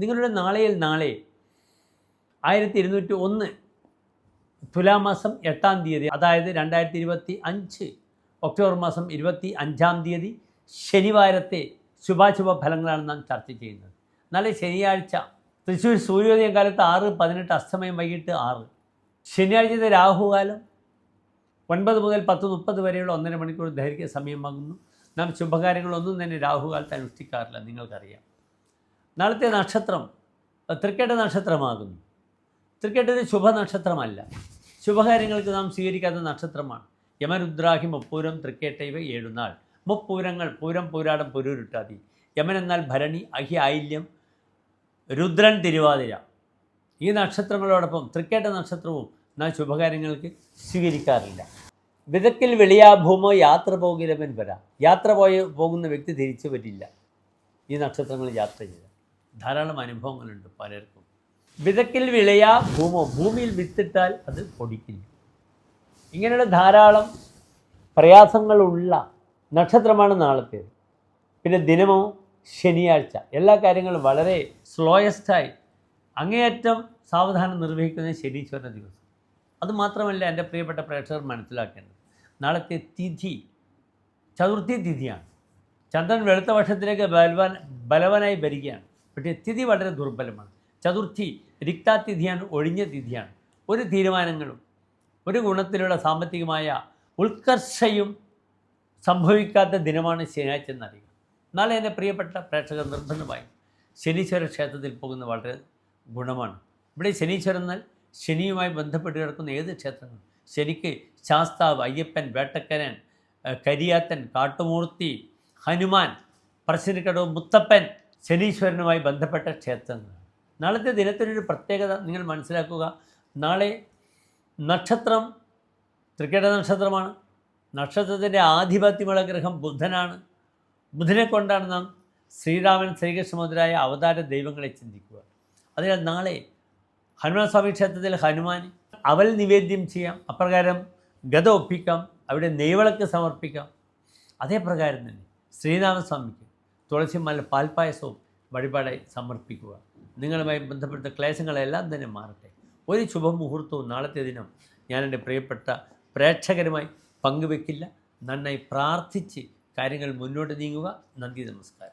നിങ്ങളുടെ നാളെയിൽ നാളെ ആയിരത്തി ഇരുന്നൂറ്റി ഒന്ന് തുലാമാസം എട്ടാം തീയതി അതായത് രണ്ടായിരത്തി ഇരുപത്തി അഞ്ച് ഒക്ടോബർ മാസം ഇരുപത്തി അഞ്ചാം തീയതി ശനിവാരത്തെ ശുഭാശുഭ ഫലങ്ങളാണ് നാം ചർച്ച ചെയ്യുന്നത്. നാളെ ശനിയാഴ്ച തൃശ്ശൂർ സൂര്യോദയം കാലത്ത് ആറ് പതിനെട്ട് അസ്തമയം വൈകിട്ട് ആറ്. ശനിയാഴ്ചത്തെ രാഹുകാലം ഒൻപത് മുതൽ പത്ത് മുപ്പത് വരെയുള്ള ഒന്നര മണിക്കൂർ ദൈർഘ്യ സമയമാകുന്നു. നാം ശുഭകാര്യങ്ങളൊന്നും തന്നെ രാഹുകാലത്ത് അനുഷ്ഠിക്കാറില്ല നിങ്ങൾക്കറിയാം. നാളത്തെ നക്ഷത്രം തൃക്കേട്ട നക്ഷത്രമാകുന്നു. തൃക്കേട്ടത് ശുഭനക്ഷത്രമല്ല. ശുഭകാര്യങ്ങൾക്ക് നാം സ്വീകരിക്കാത്ത നക്ഷത്രമാണ്. യമരുദ്രാഹി മുപ്പൂരം തൃക്കേട്ട ഇവ ഏഴുനാൾ മുപ്പൂരങ്ങൾ പൂരം പൂരാടം പുരൂരുട്ടാതി. യമൻ എന്നാൽ ഭരണി അഹി ആയില്യം രുദ്രൻ തിരുവാതിര. ഈ നക്ഷത്രങ്ങളോടൊപ്പം തൃക്കേട്ട നക്ഷത്രവും നാം ശുഭകാര്യങ്ങൾക്ക് സ്വീകരിക്കാറില്ല. വിതക്കിൽ വെളിയാഭൂമോ യാത്ര പോകിലവൻ വരാം. യാത്ര പോയ പോകുന്ന വ്യക്തി തിരിച്ചു വരില്ല. ഈ നക്ഷത്രങ്ങൾ യാത്ര ചെയ്ത് ധാരാളം അനുഭവങ്ങളുണ്ട് പലർക്കും. വിതക്കിൽ വിളയാ ഭൂമോ ഭൂമിയിൽ വിത്തിട്ടാൽ അത് പൊടിക്കില്ല ഇങ്ങനെയുള്ള ധാരാളം പ്രയാസങ്ങളുള്ള നക്ഷത്രമാണ് നാളത്തേത് പിന്നെ ദിനമോ ശനിയാഴ്ച എല്ലാ കാര്യങ്ങളും വളരെ സ്ലോയസ്റ്റായി അങ്ങേയറ്റം സാവധാനം നിർവഹിക്കുന്ന ശനീശ്വരന്റെ ദിവസം. അതുമാത്രമല്ല എന്റെ പ്രിയപ്പെട്ട പ്രേക്ഷകർ മനസ്സിലാക്കേണ്ടത്. നാളത്തെ തിഥി ചതുർത്ഥി തിഥിയാണ്. ചന്ദ്രൻ വെളുത്ത വർഷത്തിലേക്ക് ബലവാൻ ബലവാനായി വരികയാണ്. പക്ഷേ തിഥി വളരെ ദുർബലമാണ്. ചതുർത്ഥി രിക്താതിഥിയാണ് ഒഴിഞ്ഞ തിഥിയാണ്. ഒരു തീരുമാനങ്ങളും ഒരു ഗുണത്തിലുള്ള സാമ്പത്തികമായ ഉത്കർഷയും സംഭവിക്കാത്ത ദിനമാണ് ശനിയാഴ്ച എന്നറിയുക നാളെ എന്റെ പ്രിയപ്പെട്ട പ്രേക്ഷകർ നിർബന്ധമായി ശനീശ്വര ക്ഷേത്രത്തിൽ പോകുന്നത് വളരെ ഗുണമാണ്. ഇവിടെ ശനീശ്വരൻ എന്നാൽ ശനിയുമായി ബന്ധപ്പെട്ട് കിടക്കുന്ന ഏത് ക്ഷേത്രങ്ങൾ ശനിക്ക് ശാസ്താവ് അയ്യപ്പൻ വേട്ടക്കരൻ കരിയാത്തൻ കാട്ടുമൂർത്തി ഹനുമാൻ പറശ്ശിനിക്കടവ് മുത്തപ്പൻ ശനീശ്വരനുമായി ബന്ധപ്പെട്ട ക്ഷേത്രങ്ങളാണ് നാളത്തെ ദിനത്തിനൊരു പ്രത്യേകത നിങ്ങൾ മനസ്സിലാക്കുക. നാളെ നക്ഷത്രം ത്രികട നക്ഷത്രമാണ്. നക്ഷത്രത്തിന്റെ ആധിപത്യമുള്ള ഗ്രഹം ബുധനാണ്. ബുധനെ കൊണ്ടാണ് നാം ശ്രീരാമൻ ശ്രീകൃഷ്ണ മുതലായ അവതാര ദൈവങ്ങളെ ചിന്തിക്കുക. അതിനാൽ നാളെ ഹനുമാൻ സ്വാമി ക്ഷേത്രത്തിൽ ഹനുമാൻ അവൽ നിവേദ്യം ചെയ്യാം. അപ്രകാരം ഗത ഒപ്പിക്കാം. അവിടെ നെയ്വിളക്ക് സമർപ്പിക്കാം. അതേപ്രകാരം തന്നെ ശ്രീരാമസ്വാമിക്ക്. തുളസിമല പാൽപ്പായസവും വഴിപാടായി സമർപ്പിക്കുക. നിങ്ങളുമായി ബന്ധപ്പെട്ട ക്ലേശങ്ങളെല്ലാം തന്നെ മാറട്ടെ. ഒരു ശുഭമുഹൂർത്തവും നാളത്തെ ദിനം ഞാൻ എന്റെ പ്രിയപ്പെട്ട പ്രേക്ഷകരുമായി പങ്കുവെക്കില്ല. നന്നായി പ്രാർത്ഥിച്ച് കാര്യങ്ങൾ മുന്നോട്ട് നീങ്ങുക. നന്ദി നമസ്കാരം.